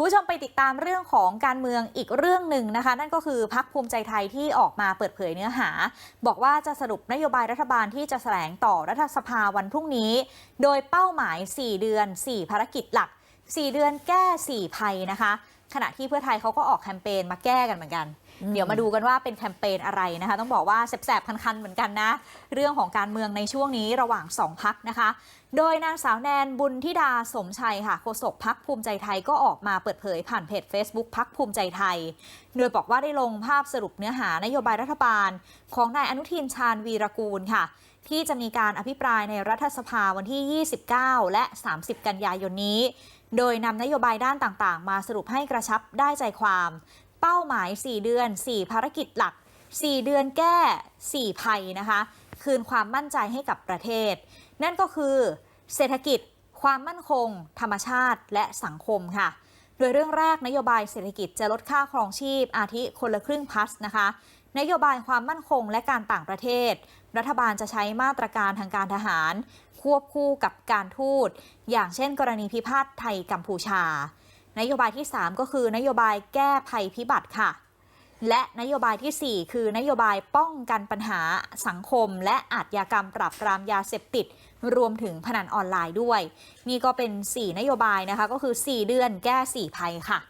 คุณผู้ชมไปติดตามเรื่องของการเมืองอีกเรื่องหนึ่งนะคะ นั่นก็คือพักภูมิใจไทยที่ออกมาเปิดเผยเนื้อหา บอกว่าจะสรุปนโยบายรัฐบาลที่จะแถลงต่อรัฐสภาวันพรุ่งนี้ โดยเป้าหมาย 4 เดือน 4 ภารกิจหลัก 4 เดือนแก้ 4 ภัยนะคะ ขณะที่เพื่อไทยเขาก็ออกแคมเปญมาแก้กันเหมือนกันอืมเดี๋ยวมาดูกันว่าเป็นแคมเปญอะไรนะคะ ต้องบอกว่าแสบๆ คันๆ เหมือนกันนะ เรื่องของการเมืองในช่วงนี้ระหว่าง 2 พักนะคะ โดยนางสาวแนนบุญธิดาสมชัยค่ะโฆษกพักภูมิใจไทยก็ออกมาเปิดเผยผ่านเพจ Facebook พักภูมิใจไทย โดยบอกว่าได้ลงภาพสรุปเนื้อหานโยบายรัฐบาล ของนายอนุทินชาญวีรกูลค่ะที่จะมีการอภิปรายในรัฐสภาวันที่ 29 และ 30 กันยายนนี้ โดยนำนโยบายด้านต่างๆ มาสรุปให้กระชับได้ใจความ เป้าหมาย 4 เดือน 4 ภารกิจหลัก 4 เดือนแก้ 4 ภัยนะคะ คืนความมั่นใจให้กับประเทศ นั่นก็คือ เศรษฐกิจ ความมั่นคง ธรรมชาติ และสังคมค่ะ โดยเรื่องแรกนโยบายเศรษฐกิจจะลดค่าครองชีพ อาทิคนละครึ่งพัสนะคะนโยบายความมั่นคงและการต่างประเทศ รัฐบาลจะใช้มาตรการทางการทหาร ควบคู่กับการทูต อย่างเช่นกรณีพิพาทไทยกัมพูชา นโยบายที่ 3 ก็คือนโยบายแก้ภัยพิบัติค่ะ และนโยบายทีสี่4 คือนโยบายป้องกันปัญหาสังคม และอาชญากรรมปราบปรามยาเสพติด รวมถึงพนันออนไลน์ด้วย นี่ก็เป็น 4 นโยบายนะคะ ก็คือ 4 เดือนแก้ 4 ภัยค่ะ